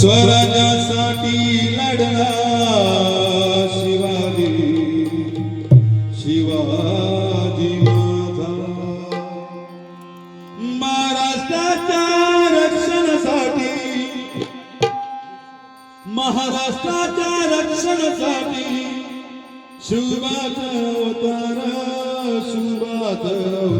स्वराज्यासाठी लढला शिवाजी. शिवाजी माझा. महाराष्ट्राच्या रक्षणासाठी महाराष्ट्राच्या रक्षणासाठी शिवाचा अवतार शिवाचा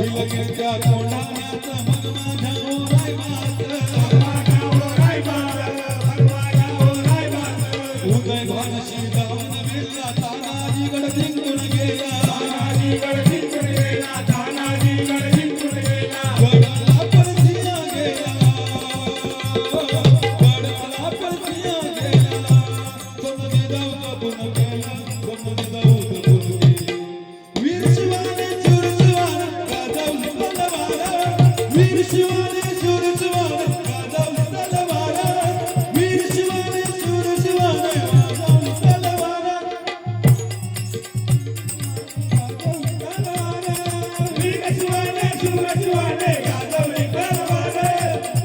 गिरच्या कोणाचा मग माझा ओराय मात उदय भानशी गावन गेला तानाजी गड जिंकून गेला तानाजी गड जिंकून गेला तानाजी गड जिंकून गेला गडाला परसिया गेला गडाला परसिया गेला कोण देव कोण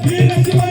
Yeah,